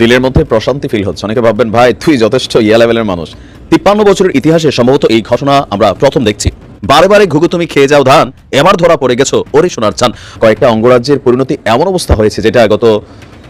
দিলের মধ্যে প্রশান্তি ফিল হচ্ছে। অনেকে ভাববেন, ভাই, তুই যথেষ্ট ইয়া লেভেলের মানুষ। তিপ্পান্ন বছরের ইতিহাসে সম্ভবত এই ঘটনা আমরা প্রথম দেখছি। বারে বারে ঘুঘু, তুমি খেয়ে যাও ধান, এবার ধরা পড়ে গেছো ওরে শোনার চান কয়েকটা অঙ্গরাজ্যের পরিণতি এমন অবস্থা হয়েছে যেটা গত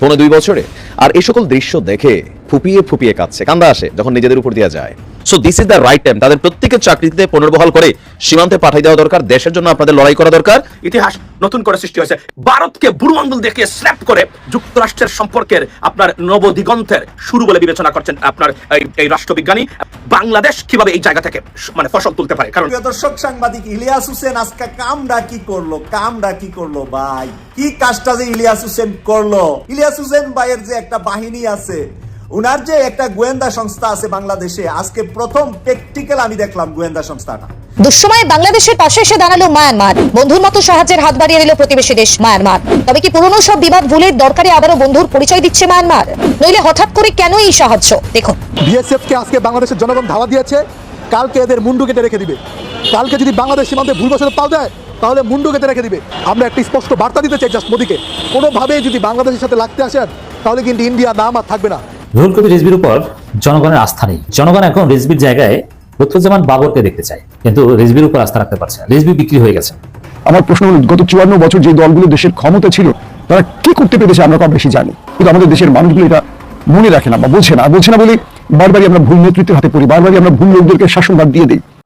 পনেরো দুই বছরে। আর এই সকল দৃশ্য দেখে ফুপিয়ে ফুপিয়ে কাঁদছে, কান্দা আসে, যখন নিজেদের উপর দিয়ে যায়। So this is the right time তাদের প্রত্যেকের চাকরিতে পুনর্বহাল করে সীমান্তে পাঠাই দেওয়া দরকার। দেশের জন্য আপনাদের লড়াই করা দরকার। ইতিহাস নতুন করে সৃষ্টি হয়েছে। ভারতকে বুড়ো আঙ্গুল দেখিয়ে স্ল্যাপ করে যুক্তরাষ্ট্রের সম্পর্কের আপনার নবদিগন্তের শুরু বলে বিবেচনা করছেন আপনার এই- রাষ্ট্রবিজ্ঞানী। বাংলাদেশ কীভাবে এই জায়গা থেকে মানে ফসল তুলতে পারে? কারণ দর্শক, সাংবাদিক ইলিয়াস হোসেন, আজকে কামটা কি করল? কামরা কি করল ভাই? কি কাজটা যে ইলিয়াস হোসেন করল? ইলিয়াস হোসেন ভাইয়ের যে একটা বাহিনী আছে উনার যে একটা গোয়েন্দা সংস্থা আছে বাংলাদেশে আজকে প্রথম প্র্যাকটিক্যাল আমি দেখলাম গোয়েন্দা সংস্থাটা। দুঃসময়ে বাংলাদেশের পাশে এসে দাঁড়াল মায়ানমার। বন্ধুর মতো সাহায্যের হাত বাড়িয়ে দিল প্রতিবেশী দেশ মায়ানমার। তবে কি পুরনো সব বিবাদ ভুলে দরকারে আবারও বন্ধুর পরিচয় দিচ্ছে মায়ানমার? নইলে হঠাৎ করে কেন এই সাহায্য? দেখুন। বিএসএফকে আজকে বাংলাদেশের জনগণ ধাওয়া দিয়েছে কালকে এদের মুন্ডু কেটে রেখে দিবে। কালকে যদি বাংলাদেশ সীমান্তে ভুলবশত পাও দেয় তাহলে মুন্ডু কেটে রেখে দিবে। আমরা একটি স্পষ্ট বার্তা দিতে চাই জাস্ট মোদীকে। কোনোভাবেই যদি বাংলাদেশের সাথে লাগতে আসেন তাহলে কিন্তু ইন্ডিয়া নাম আর থাকবে না। রুহুল কবির রিজবির উপর জনগণের আস্থা নেই। জনগণ এখন রিজবির জায়গায় লুৎফুজ্জামান বাবরকে দেখতে চায়, কিন্তু রিজবির উপর আস্থা রাখতে পারছে রিজবি বিক্রি হয়ে গেছে। আমার প্রশ্ন হল, গত চুয়ান্ন বছর যে দলগুলো দেশের ক্ষমতা ছিল, তারা কি করতে পেরেছে আমরা কম বেশি জানি। কিন্তু আমাদের দেশের মানুষগুলো এটা মনে রাখে না বা বলছে না। বলছে না বলে বারবারই আমরা ভুল নেতৃত্বের হাতে পড়ি, বারবারই আমরা ভুল লোকদেরকে শাসনবাদ দিয়ে দিই।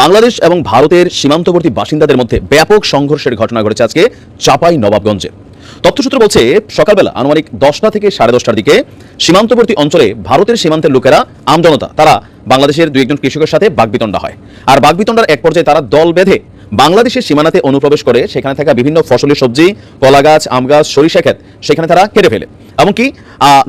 বাংলাদেশ এবং ভারতের সীমান্তবর্তী বাসিন্দাদের মধ্যে ব্যাপক সংঘর্ষের ঘটনা ঘটেছে আজকে চাপাই নবাবগঞ্জে তথ্যসূত্র বলছে, সকালবেলা আনুমানিক দশটা থেকে সাড়ে দশটার দিকে সীমান্তবর্তী অঞ্চলে ভারতের সীমান্তের লোকেরা, আমজনতা, তারা বাংলাদেশের দুই একজন কৃষকের সাথে বাগবিতণ্ডা হয়। আর বাগবিতণ্ডার এক পর্যায়ে তারা দল বেঁধে বাংলাদেশের সীমানাতে অনুপ্রবেশ করে, সেখানে থাকা বিভিন্ন ফসলি সবজি কলা গাছ আম গাছ, সরিষা ক্ষেত, সেখানে তারা কেটে ফেলে। এমনকি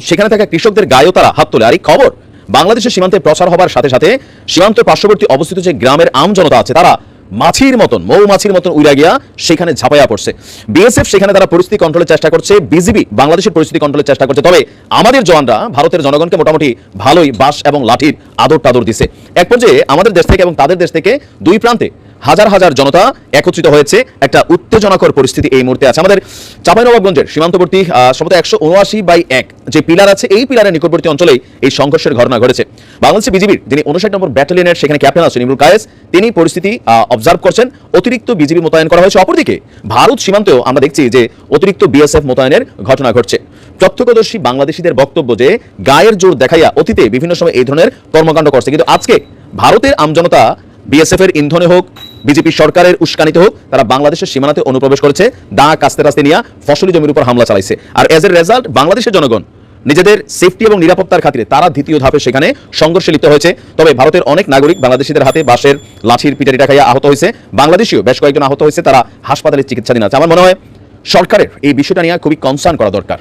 সেখানে থাকা কৃষকদের গায়েও তারা হাত তোলে। আর এই খবর বাংলাদেশের সীমান্তে প্রচার হবার সাথে সাথে সীমান্ত পার্শ্ববর্তী অবস্থিত যে গ্রামের আম জনতা আছে, তারা মাছির মতন, মৌমাছির মতন উড়া গিয়া সেখানে ঝাঁপাইয়া পড়ছে। বিএসএফ সেখানে তারা পরিস্থিতি কন্ট্রোলের চেষ্টা করছে বিজিবি বাংলাদেশের পরিস্থিতি কন্ট্রোলের চেষ্টা করছে। তবে আমাদের জওয়ানরা, ভারতের জনগণকে মোটামুটি ভালোই বাস এবং লাঠির আদর টাদর দিছে। এক পর্যায়ে আমাদের দেশ থেকে এবং তাদের দেশ থেকে দুই প্রান্তে হাজার হাজার জনতা একত্রিত হয়েছে। একটা উত্তেজনাকর পরিস্থিতি এই মুহূর্তে আছে। আমাদের চাঁপাইনবাবগঞ্জের সীমান্তবর্তী সম্ভবত একশো উনআশি বাই এক যে পিলার আছে, এই পিলারের নিকটবর্তী অঞ্চলেই এই সংঘর্ষের ঘটনা ঘটেছে। বাংলাদেশের বিজিবির যিনি উনষাট নম্বর ব্যাটালিয়নের সেখানে ক্যাপ্টেন আছেন, ইমরুল কায়েস, তিনি পরিস্থিতি অবজার্ভ করছেন। অতিরিক্ত বিজিবি মোতায়েন করা হয়েছে। অপরদিকে ভারত সীমান্তেও আমরা দেখছি যে অতিরিক্ত বিএসএফ মোতায়েনের ঘটনা ঘটছে। প্রত্যক্ষদর্শী বাংলাদেশিদের বক্তব্য যে গায়ের জোর দেখাইয়া অতীতে বিভিন্ন সময় এই ধরনের কর্মকাণ্ড করছে। কিন্তু আজকে ভারতের আমজনতা বিএসএফ এর ইন্ধনে হোক, বিজেপি সরকারের উস্কানিতে হোক, তারা বাংলাদেশের সীমানাতে অনুপ্রবেশ করেছে দা কাস্তে রাস্তে নিয়ে ফসলি জমির উপর হামলা চালাইছে। আর এজ এর রেজাল্ট বাংলাদেশের জনগণ নিজেদের সেফটি এবং নিরাপত্তার খাতিরে তারা দ্বিতীয় ধাপে সেখানে সংঘর্ষে লিপ্ত হয়েছে। তবে ভারতের অনেক নাগরিক বাংলাদেশিদের হাতে বাঁশের লাঠির পিটারিটা খাইয়া আহত হয়েছে। বাংলাদেশিও বেশ কয়েকজন আহত হয়েছে, তারা হাসপাতালে চিকিৎসাধীন আছে। আমার মনে হয় সরকারের এই বিষয়টা নিয়ে খুবই কনসার্ন করা দরকার।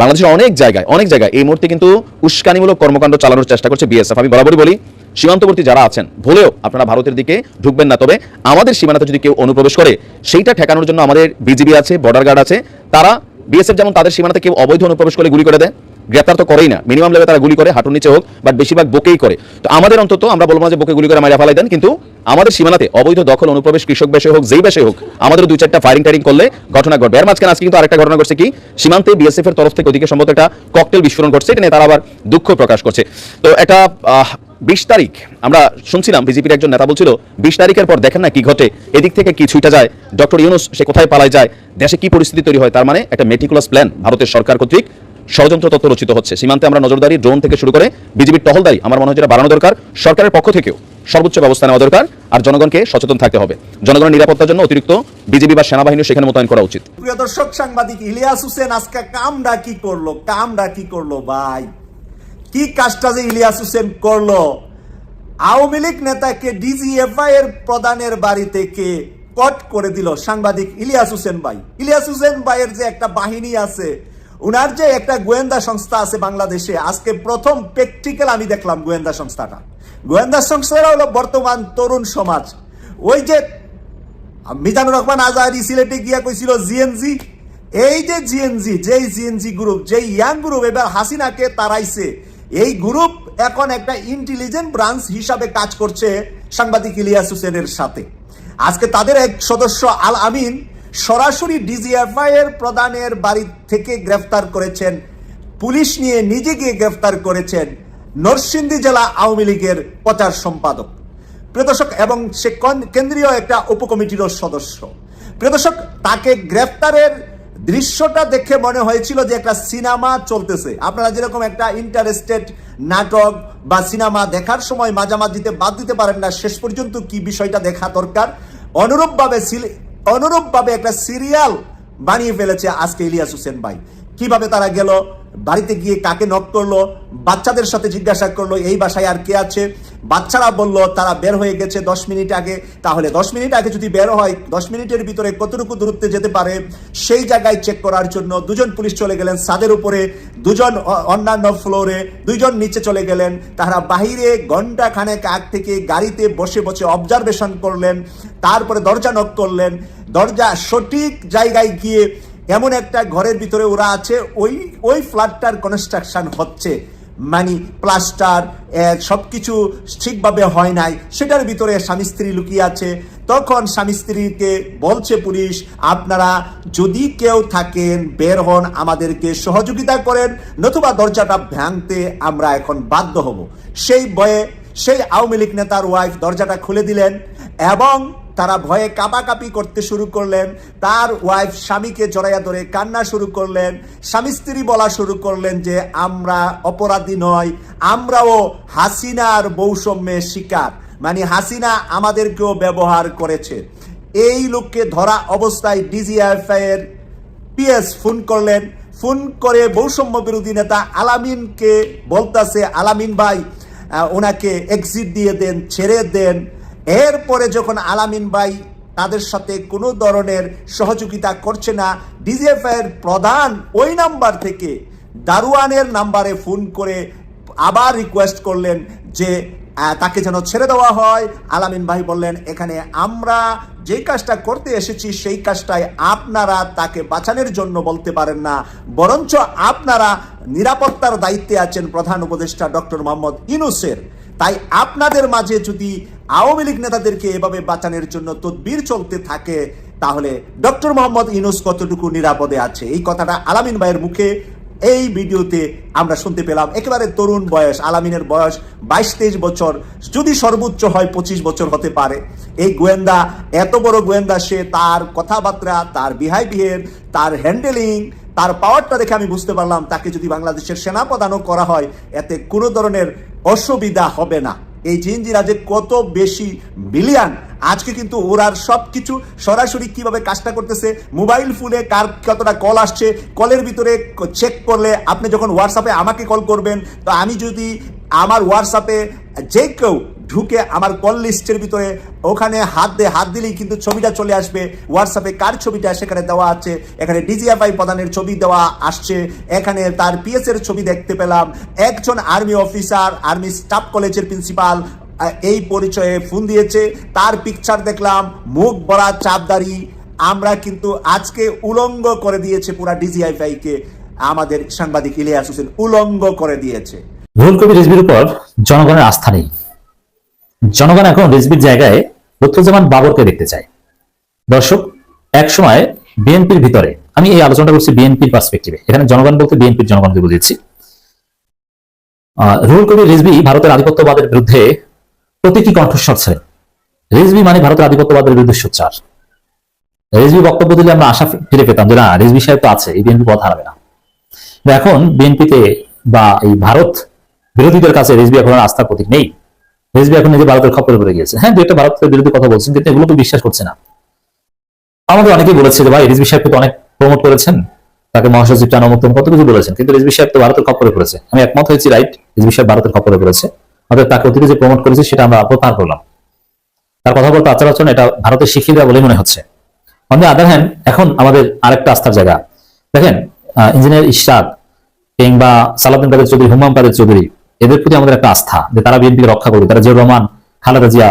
বাংলাদেশের অনেক জায়গায় অনেক জায়গায় এই মুহূর্তে কিন্তু উস্কানিমূলক কর্মকাণ্ড চালানোর চেষ্টা করছে বিএসএফ। আমি বরাবরই বলি সীমান্তবর্তী যারা আছেন, ভুলেও আপনারা ভারতের দিকে ঢুকবেন না। তবে আমাদের সীমানাতে যদি কেউ অনুপ্রবেশ করে, সেইটা ঠেকানোর জন্য আমাদের বিজিবি আছে বর্ডার গার্ড আছে। তারা বিএসএফ যেমন তাদের সীমানাতে কেউ অবৈধ অনুপ্রবেশ করে গুলি করে দেয়, গ্রেপ্তার তো করেই না। মিনিমাম লেভেলে তারা গুলি করে, হাঁটুর নিচে হোক বাট বেশিরভাগ বুকেই করে। তো আমাদের অন্তত আমরা বলব না যে বুকে গুলি করে মারা ফেলাই দেন, কিন্তু আমাদের সীমানাতে অবৈধ দখল, অনুপ্রবেশ, কৃষক বেশে হোক, যেই বেশে হোক আমাদের দুই চারটা ফায়ারিং টায়ারিং করলে ঘটনা ঘটবে। এর মাঝখানে আজকে কিন্তু আরেকটা ঘটনা ঘটছে কি? সীমান্তে বিএসএফ এর তরফ থেকে ওদিকে সম্ভবত একটা ককটেল বিস্ফোরণ ঘটছে, এটা নিয়ে তারা আবার দুঃখ প্রকাশ করছে। তো এটা বিশ তারিখ। আমরা শুনছিলাম বিজেপির একজন নেতা বলছিল, বিশ তারিখের পর দেখেন না কি ঘটে, এদিক থেকে কি ছুইটা যায়, ডক্টর ইউনুস সে কোথায় পালায় যায়, দেশে কি পরিস্থিতি তৈরি হয়, তার মানে একটা মেটিকুলাস প্ল্যান ভারতের সরকার কর্তৃক ষড়যন্ত্র তত্ত্ব রচিত হচ্ছে। সীমান্তে আমরা নজরদারি ড্রোন থেকে শুরু করে বিজেপির টহলদারি, আমার মনে হয় যেটা বাড়ানো দরকার, সরকারের পক্ষ থেকেও সর্বোচ্চ ব্যবস্থা নেওয়া দরকার, আর জনগণকে সচেতন থাকতে হবে। জনগণের নিরাপত্তার জন্য অতিরিক্ত বিজেপি বা সেনাবাহিনী সেখানে মোতায়েন করা উচিত। প্রিয় দর্শক, সাংবাদিক ইলিয়াস হোসেন আজকে কামরা কি করল কামরা কি করল, ভাই। কি কাজটা যে ইলিয়াস হোসেন করল? আওয়ামী লীগ নেতাকে ডিজিএফআই এর প্রধানের বাড়ি থেকে কট করে দিল? সাংবাদিক ইলিয়াস হোসেন ভাই। ইলিয়াস হোসেন ভাইয়ের যে একটা বাহিনী আছে, উনার যে একটা গোয়েন্দা সংস্থা আছে বাংলাদেশে, আজকে প্রথম প্র্যাকটিক্যাল আমি দেখলাম গোয়েন্দা সংস্থাটা। গোয়েন্দা সংস্থাটা হলো বর্তমান তরুণ সমাজ। ওই যে মিজানুর রহমান আজাহারি সিলেটে গিয়া কইছিল জিএনজি এই যে জিএনজি যেই জিএনজি গ্রুপ যেই ইয়াং গ্রুপ এবার হাসিনাকে তারাইছে। এই গ্রুপ এখন একটা ইন্টেলিজেন্ট ব্রাঞ্চ হিসাবে কাজ করছে সাংবাদিক ইলিয়াস হোসেনের সাথে। আজকে তাদের এক সদস্য আল আমিন সরাসরি ডিজিএফআই এর প্রধানের বাড়ি থেকে গ্রেফতার করেছেন। পুলিশ নিয়ে নিজে গিয়ে গ্রেফতার করেছেন নরসিংদী জেলা আওয়ামী লীগের প্রচার সম্পাদক। প্রদর্শক এবং সে কেন্দ্রীয় একটা উপকমিটিরও সদস্য। প্রদর্শক তাকে গ্রেফতারের দৃশ্যটা দেখে মনে হয়েছিল যে একটা সিনেমা চলতেছে। আপনারা যেরকম একটা ইন্টারেস্টেড নাটক বা সিনেমা দেখার সময় মাঝামাঝিতে বাদ দিতে পারেন না, শেষ পর্যন্ত কি বিষয়টা দেখা দরকার? অনুরূপভাবে অনুরূপভাবে একটা সিরিয়াল বানিয়ে ফেলেছে আজকে ইলিয়াস হোসেন ভাই। কীভাবে তারা গেল? বাড়িতে গিয়ে কাকে নক করল? বাচ্চাদের সাথে জিজ্ঞাসা করল, এই বাসায় আর কে আছে? বাচ্চারা বলল, তারা বের হয়ে গেছে দশ মিনিট আগে। তাহলে দশ মিনিট আগে যদি বের হয়, দশ মিনিটের ভিতরে কতটুকু দূরত্বে যেতে পারে, সেই জায়গায় চেক করার জন্য দুজন পুলিশ চলে গেলেন ছাদের উপরে, দুজন অন্যান্য ফ্লোরে দুইজন নিচে চলে গেলেন। তারা বাহিরে ঘণ্টা খানেক আগ থেকে গাড়িতে বসে বসে অবজারভেশন করলেন, তারপরে দরজা নক করলেন। দরজা সঠিক জায়গায় গিয়ে এমন একটা ঘরের ভিতরে ওরা আছে, ওই ওই ফ্ল্যাটটার কনস্ট্রাকশন হচ্ছে। মানে প্লাস্টার সব কিছু ঠিকভাবে হয় নাই। সেটার ভিতরে স্বামী স্ত্রী লুকিয়ে আছে। তখন স্বামী স্ত্রীকে বলছে পুলিশ, আপনারা যদি কেউ থাকেন, বের হন, আমাদেরকে সহযোগিতা করেন, নতুবা দরজাটা ভাঙতে আমরা এখন বাধ্য হব। সেই বয়ে সেই আওয়ামী লীগ নেতার ওয়াইফ দরজাটা খুলে দিলেন এবং তারা ভয়ে কাপাকাপি করতে শুরু করলেন। তার ওয়াইফ স্বামীকে জড়াইয়া ধরে কান্না শুরু করলেন। স্বামী স্ত্রী বলা শুরু করলেন যে, আমরা অপরাধী নয় আমরাও হাসিনার বৈষম্যের শিকার। মানে হাসিনা আমাদেরকেও ব্যবহার করেছে। এই লোককে ধরা অবস্থায় ডিজিএফআই এর পিএস ফোন করলেন। ফোন করে বৈষম্য বিরোধী নেতা আলামিনকে বলতাছে, আলামিন ভাই ওনাকে এক্সিট দিয়ে দেন, ছেড়ে দেন। এরপরে যখন আলামিন ভাই তাদের সাথে কোনো ধরনের সহযোগিতা করছে না ডিজিএফ এর প্রধান ওই নাম্বার থেকে দারুয়ানের নাম্বারে ফোন করে আবার রিকোয়েস্ট করলেন যে তাকে যেন ছেড়ে দেওয়া হয়। আলামিন ভাই বললেন, এখানে আমরা যে কাজটা করতে এসেছি, সেই কাজটায় আপনারা তাকে বাঁচানোর জন্য বলতে পারেন না। বরঞ্চ আপনারা নিরাপত্তার দায়িত্বে আছেন। প্রধান উপদেষ্টা ডক্টর মোহাম্মদ ইনুসের তাই আপনাদের মাঝে যদি আওয়ামী লীগ নেতাদেরকে এভাবে বাঁচানোর জন্য তদবির চলতে থাকে, তাহলে ডক্টর মোহাম্মদ ইনুস কতটুকু নিরাপদে আছে? এই কথাটা আলামিন ভাইয়ের মুখে এই ভিডিওতে আমরা শুনতে পেলাম একেবারে তরুণ বয়স, আলামিনের বয়স বাইশ, তেইশ বছর। যদি সর্বোচ্চ হয় পঁচিশ বছর হতে পারে। এই গোয়েন্দা, এত বড় গোয়েন্দা, সে তার কথাবার্তা, তার বিহেভিয়ার তার হ্যান্ডেলিং তার পাওয়ারটা দেখে আমি বুঝতে পারলাম, তাকে যদি বাংলাদেশের সেনাপ্রধানও করা হয়, এতে কোনো ধরনের অসুবিধা হবে না। এই জিনজিরা যে কত বেশি বিলিয়ান? আজকে কিন্তু ওরার সব কিছু সরাসরি কীভাবে কাজটা করতেছে? মোবাইল ফোনে কার কতটা কল আসছে? কলের ভিতরে চেক করলে আপনি যখন হোয়াটসঅ্যাপে আমাকে কল করবেন, তো আমি যদি আমার হোয়াটসঅ্যাপে যে কেউ ঢুকে আমার কল লিস্টের ভিতরে ওখানে হাত দিয়ে হাত দিলেই কিন্তু ছবিটা চলে আসবে। হোয়াটসঅ্যাপে কার ছবিটা সেখানে দেওয়া আছে, এখানে ডিজিএফআই প্রধানের ছবি দেওয়া আসছে, এখানে তার পিএস এর ছবি দেখতে পেলাম। একজন আর্মি অফিসার আর্মি স্টাফ কলেজের প্রিন্সিপাল এই পরিচয়ে ফোন দিয়েছে। তার পিকচার দেখলাম, মুখ বড়া চাপদারি। আমরা কিন্তু আজকে উলঙ্গ করে দিয়েছে পুরা ডিজিএফআই কে আমাদের সাংবাদিক ইলিয়াস হোসেন উলঙ্গ করে দিয়েছে। রুহুল কবির রিজভির উপর জনগণের আস্থা নেই। জনগণ এখন রিজভির জায়গায় লুৎফুজ্জামান বাবরকে দেখতে চায়। দর্শক এক সময় বিএনপির ভিতরে আমি এই আলোচনাটা করছি বিএনপির পার্সপেক্টিভে এখানে জনগণ বলতে বিএনপির জনগণকে আহ, রুহুল কবির রিজভি ভারতের আধিপত্যবাদের বিরুদ্ধে প্রতীকী কণ্ঠস্বর ছিলেন। রিজভি মানে ভারতের আধিপত্যবাদের বিরুদ্ধে সোচ্চার। রিজভি বক্তব্য দিলে আমরা আশা ফিরে পেতাম যে না রিজভি সাহেব তো আছে এই বিএনপি পথ হারাবে না। এখন বিএনপিতে বা এই ভারত বিরোধীদের কাছে রিজভি এখন আস্থার প্রতীক নেই। রিজভি এখন নিজে ভারতের খপ্পরে পড়ে গিয়েছে। হ্যাঁ দু একটা ভারতের বিরোধী কথা বলছেন, কিন্তু এগুলো তো বিশ্বাস করছে না। আমাদের অনেকেই বলেছে যে, ভাই, রিজভি সাহেবকে তো অনেক প্রমোট করেছেন, তাকে মহাসচিব অমুক তমুক কত কিছু বলেছেন, কিন্তু রিজভি সাহেব তো ভারতের খপ্পরে পড়েছে। আমি একমত হয়েছি রাইট রিজভি সাহেব ভারতের খপ্পরে পড়েছে। অর্থাৎ তাকে অতীতে যে প্রমোট করেছে, সেটা আমরা প্রত্যাহার করলাম। তার কথা বলতে আচার আচরণ এটা ভারতের শিক্ষিত বলে মনে হচ্ছে। অন দ্য আদার হ্যান্ড এখন আমাদের আরেকটা আস্থার জায়গা। দেখেন ইঞ্জিনিয়ার ইশরাক কিংবা সালাউদ্দিন কাদের চৌধুরী হুমাম কাদের চৌধুরী এদের প্রতি আমাদের একটা আস্থা যে তারা বিএনপিকে রক্ষা করবে। তারা জিয়াউর রহমান, খালেদা জিয়া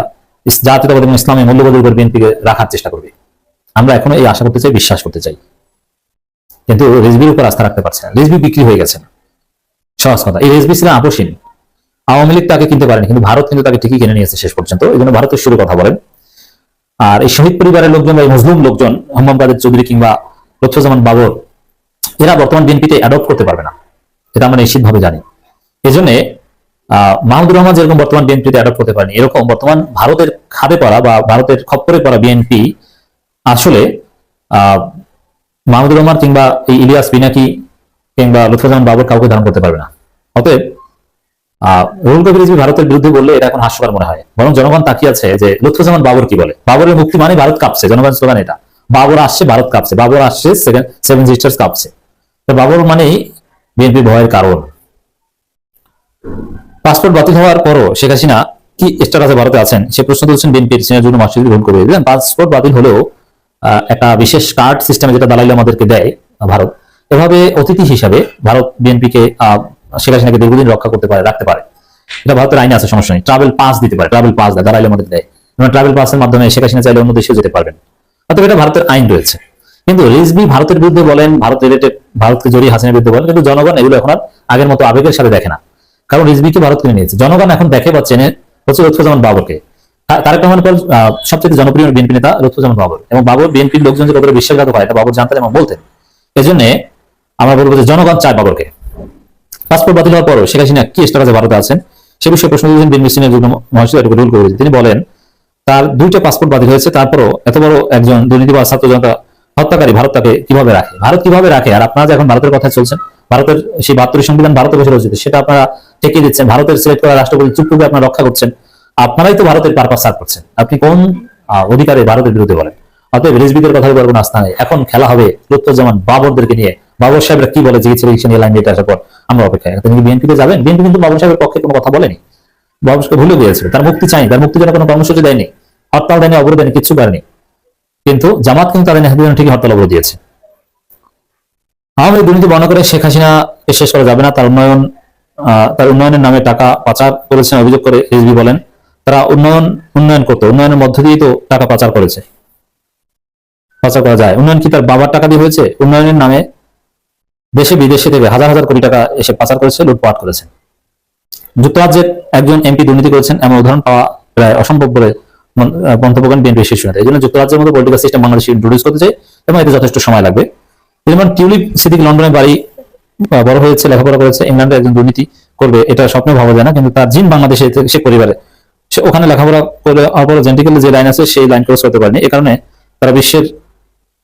জাতীয়তাবাদ এবং ইসলামী মূল্যবোধের উপর বিএনপিকে রাখার চেষ্টা করবে। আমরা এখনও এই আশা করতে চাই, বিশ্বাস করতে চাই। কিন্তু রেজবির উপর আস্থা রাখতে পারছে না। রেজবি বিক্রি হয়ে গেছে সহজ কথা। এই রেজবি ছিলেন আপসীন। আওয়ামী লীগ তাকে কিনতে পারেনি, কিন্তু ভারত কিন্তু তাকে ঠিকই কিনে নিয়েছে শেষ পর্যন্ত। এই জন্য ভারতের শুরু কথা বলেন। আর এই শহীদ পরিবারের লোকজন বা এই মুসলিম লোকজন হাম্মাম কাদের চৌধুরী কিংবা লুৎফুজ্জামান বাবর, এরা বর্তমান বিএনপিতে অ্যাডপ্ট করতে পারবে না। এটা আমরা নিশ্চিতভাবে জানি। এই জন্য মাহমুদুর রহমান যেরকম বর্তমান বিএনপিতে অ্যাডপ্ট করতে পারেনি, এরকম বর্তমান ভারতের খাবে পড়া বা ভারতের খপ্পরে পড়া বিএনপি আসলে মাহমুদুর রহমান কিংবা এই ইলিয়াস বিনাকি কিংবা লুৎফুজ্জামান বাবর কাউকে ধারণ করতে পারবে না। অতএব রুহুল কবির ভারতের বিরুদ্ধে বললে এটা এখন হাস্যকর মনে হয়। বরং জনগণ তাকিয়ে আছে যে লুৎফুজ্জামান বাবর কি বলে? বাবরের মুক্তি মানে ভারত কাঁপছে জনগণ স্লোগান এটা। বাবর আসছে, ভারত কাঁপছে। বাবর আসছে, সেভেন সিস্টার্স কাঁপছে। তো বাবর মানেই বিএনপি ভয়ের কারণ। পাসপোর্ট বাতিল হওয়ার পরও শেখ হাসিনা কি স্ট্যাটাসে ভারতে আছেন? সে প্রশ্ন তুলছেন বিএনপির সিনিয়র জন্য মাসুদ গ্রহণ করবে বুঝলেন পাসপোর্ট বাতিল হলেও একটা বিশেষ কার্ড সিস্টেমে যেটা দালাইল আমাদেরকে দেয় ভারত, এভাবে অতিথি হিসাবে ভারত বিএনপিকে শেখ হাসিনাকে দীর্ঘদিন রক্ষা করতে পারে, রাখতে পারে। এটা ভারতের আইনে আছে, সমস্যা নেই। ট্রাভেল পাস দিতে পারে ট্রাভেল পাস দেয় দালাইল আমাদের দেয়। ট্রাভেল পাসের মাধ্যমে শেখ হাসিনা চাইলে অন্য দেশেও যেতে পারবেন। অতএব এটা ভারতের আইন রয়েছে। কিন্তু রিজবি ভারতের বিরুদ্ধে বলেন, ভারত রিলেটেড, ভারতকে জড়িয়ে হাসিনার বিরুদ্ধে বলেন, কিন্তু জনগণ এগুলো এখন আর আগের মতো আবেগের সাথে দেখে না। কারণ রিজবিকে ভারত কিনে নিয়েছে? জনগণ এখন দেখে বা চেনে হচ্ছে লুৎফুজ্জামান বাবরকে তারেক রহমানের পর সবচেয়ে জনপ্রিয় বিএনপি নেতা লুৎফুজ্জামান বাবর। এবং বাবর বিএনপির লোকজন যে কতটা বিশ্বাসঘাতক হয়, এটা বাবর জানতেন এবং বলতেন। এই জন্য আমরা বলব যে জনগণ চায় বাবরকে। পাসপোর্ট বাতিল হওয়ার পরও শেখ হাসিনা কি স্ট্যাটাসে ভারতে আছেন, সে বিষয়ে প্রশ্ন তুলেছেন বিএনপি সিনিয়র যুগ্ম মহাসচিব রুল করে তিনি বলেন, তার দুইটা পাসপোর্ট বাতিল হয়েছে, তারপরও এত বড় একজন দুর্নীতি বা ছাত্র জনতা হত্যাকারী ভারত তাকে কীভাবে রাখে? ভারত কীভাবে রাখে? আর আপনারা যে এখন ভারতের কথা চলছেন, ভারতের সেই বাহাত্তর সংবিধান ভারতে বসে রয়েছে সেটা আপনারা ঠেকিয়ে দিচ্ছেন। ভারতের সিলেক্ট করা রাষ্ট্রপতি করে আপনারা রক্ষা করছেন। আপনারাই তো ভারতের পারপাস সার্ভ করছেন। আপনি কোন অধিকারে ভারতের বিরুদ্ধে বলেন? অতএব রেজবিদের কথা বলার কোনো আস্থা নেই। এখন খেলা হবে লুৎফুজ্জামান বাবরদেরকে নিয়ে। বাবর সাহেবরা কি বলে? জিগির ইলেকশন লাইন দিয়ে আসার পর আমরা অপেক্ষায় তিনি বিএনপিতে যাবেন? বিএনপি কিন্তু বাবর সাহেবের পক্ষে কোনো কথা বলেনি। বাবরকে ভুলে গিয়েছিল। তার মুক্তি চাই তার মুক্তি জন্য কোনো কর্মসূচি দেয়নি। হরতাল দেয়নি, অবরোধ দেয়নি, কিচ্ছু করেনি। কিন্তু জামাত কিন্তু তাদের জন্য ঠিকই হরতাল অবরোধ দিয়েছে। আওয়ামী দুর্নীতি বর্ণনা করে শেখ হাসিনা শেষ করা যাবে না। তার উন্নয়ন তার উন্নয়নের নামে টাকা পাচার করেছেন অভিযোগ করে রিজভি বলেন। তারা উন্নয়ন উন্নয়ন করতো। উন্নয়নের মধ্য দিয়েই তো টাকা পাচার করেছে। পাচার করা যায়। উন্নয়ন কি তার বাবার টাকা দিয়ে হয়েছে? উন্নয়নের নামে দেশে বিদেশে থেকে হাজার হাজার কোটি টাকা এসে পাচার করেছে, লুটপাট করেছে। যুক্তরাজ্যের একজন এমপি দুর্নীতি করেছেন। এমন উদাহরণ পাওয়া প্রায় অসম্ভব বলে মন্তব্য বিএনপি শীর্ষ নেতা। এই জন্য যুক্তরাজ্যের মতো পলিটিক্যাল সিস্টেম বাংলাদেশে ইন্ট্রোডিউস করতে চাই এবং এতে যথেষ্ট সময় লাগবে। যেমন টিউলিপ সিদ্দিক লন্ডনে বাড়ি বড় হয়েছে, লেখাপড়া করেছে, ইংল্যান্ডে একজন দুর্নীতি করবে, এটা স্বপ্নে ভাবা যায় না, কিন্তু তার জিন বাংলাদেশে সে পরিবারে। সে ওখানে লেখাপড়া করে অপরজেন্টিক্যালি যে লাইন আছে, সেই লাইন ক্রস করতে পারেনি। এই কারণে তারা বিশ্বের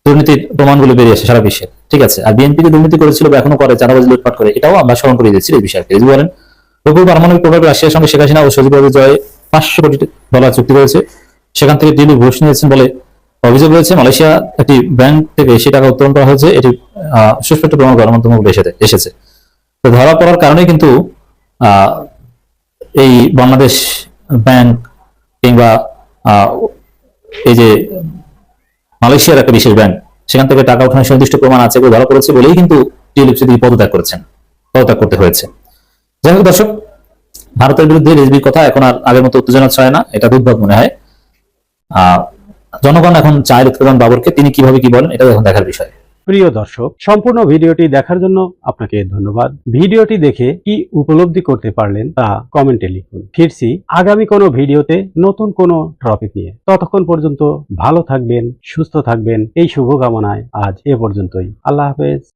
দুর্নীতির প্রমাণগুলো বেরিয়ে আসে সারা বিশ্বে। ঠিক আছে, আর বিএনপি যে দুর্নীতি করেছিল বা এখনও করে, চাঁদাবাজি, লুটপাট করে, এটাও আমরা স্মরণ করে দিচ্ছি, এই বিষয়ে রিজভি বলেন রূপপুর পারমাণবিক প্রকল্পে রাশিয়ার সঙ্গে শেখ হাসিনা ও সজীব জয় পাঁচশো কোটি ডলার চুক্তি করেছে। সেখান থেকে দিল্লি ঘুষ নিয়েছেন বলে অভিযোগ রয়েছে। মালয়েশিয়া একটি ব্যাংক থেকে সেই টাকা উত্তোলন করা হয়েছে। এটি সুস্পষ্ট প্রমাণ গণমাধ্যমে উঠে এসেছে তো ধরা পড়ার কারণে কিন্তু এই বাংলাদেশ ব্যাংক কিংবা এই যে মালয়েশিয়ার একটা বিশেষ ব্যাংক, সেখান থেকে টাকা ওঠানোর সুনির্দিষ্ট প্রমাণ আছে বলে ধরা পড়েছে বলেই কিন্তু টিউলিপ সিদ্দিকি পদত্যাগ করেছেন, পদত্যাগ করতে হয়েছে। যাই হোক দর্শক ভারতের বিরুদ্ধে রেজবির কথা এখন আর আগের মতো উত্তেজনা ছয় না, এটা দুর্ভাগ মনে হয়। জনগণ এখন চায় লুৎফুজ্জামান বাবরকে, তিনি কীভাবে কি বলেন, এটা এখন দেখার বিষয়। প্রিয় দর্শক, সম্পূর্ণ ভিডিওটি দেখার জন্য আপনাকে ধন্যবাদ। ভিডিওটি দেখে কি উপলব্ধি করতে পারলেন, তা কমেন্টে লিখুন। ফিরছি আগামী কোনো ভিডিওতে নতুন কোনো টপিক নিয়ে। ততক্ষণ পর্যন্ত ভালো থাকবেন, সুস্থ থাকবেন, এই শুভকামনায় আজ এ পর্যন্তই। আল্লাহ হাফেজ।